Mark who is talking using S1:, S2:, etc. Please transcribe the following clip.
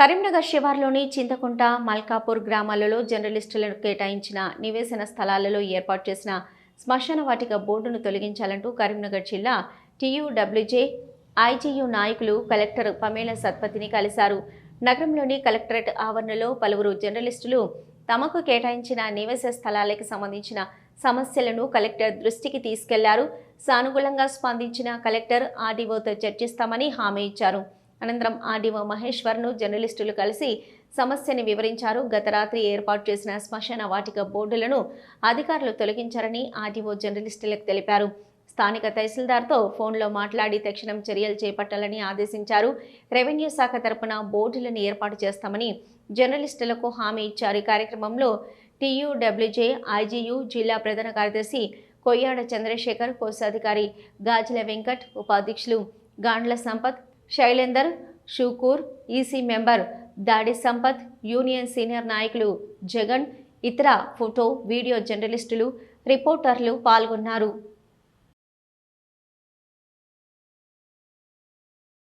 S1: కరీంనగర్ శివార్లోని చింతకుంట మల్కాపూర్ గ్రామాలలో జర్నలిస్టులకు కేటాయించిన నివేశన స్థలాలలో ఏర్పాటు చేసిన శ్మశాన వాటిక బోర్డును తొలగించాలంటూ కరీంనగర్ జిల్లా టీయూడబ్ల్యూజే ఐజీయూ నాయకులు కలెక్టర్ పమేల సత్పతిని కలిశారు. నగరంలోని కలెక్టరేట్ ఆవరణలో పలువురు జర్నలిస్టులు తమకు కేటాయించిన నివేశ స్థలాలకు సంబంధించిన సమస్యలను కలెక్టర్ దృష్టికి తీసుకెళ్ళారు. సానుకూలంగా స్పందించిన కలెక్టర్ ఆర్డీఓతో చర్చిస్తామని హామీ ఇచ్చారు. అనంతరం ఆర్డీఓ మహేశ్వర్ను జర్నలిస్టులు కలిసి సమస్యని వివరించారు. గత రాత్రి ఏర్పాటు చేసిన శ్మశాన వాటిక బోర్డులను అధికారులు తొలగించారని ఆర్డీఓ జర్నలిస్టులకు తెలిపారు. స్థానిక తహసీల్దార్తో ఫోన్లో మాట్లాడి తక్షణం చర్యలు చేపట్టాలని ఆదేశించారు. రెవెన్యూ శాఖ తరపున బోర్డులను ఏర్పాటు చేస్తామని జర్నలిస్టులకు హామీ ఇచ్చారు. ఈ కార్యక్రమంలో టీయూడబ్ల్యూజే ఐజీయూ జిల్లా ప్రధాన కార్యదర్శి కొయ్యాడ చంద్రశేఖర్ కోశాధికారి గాజుల వెంకట్ ఉపాధ్యక్షులు Gandla Sampath Shailender Shukur EC member Dadi Sampath union senior నాయకులు జగన్ ఇతర ఫోటో వీడియో జర్నలిస్టులు రిపోర్టర్లు పాల్గొన్నారు.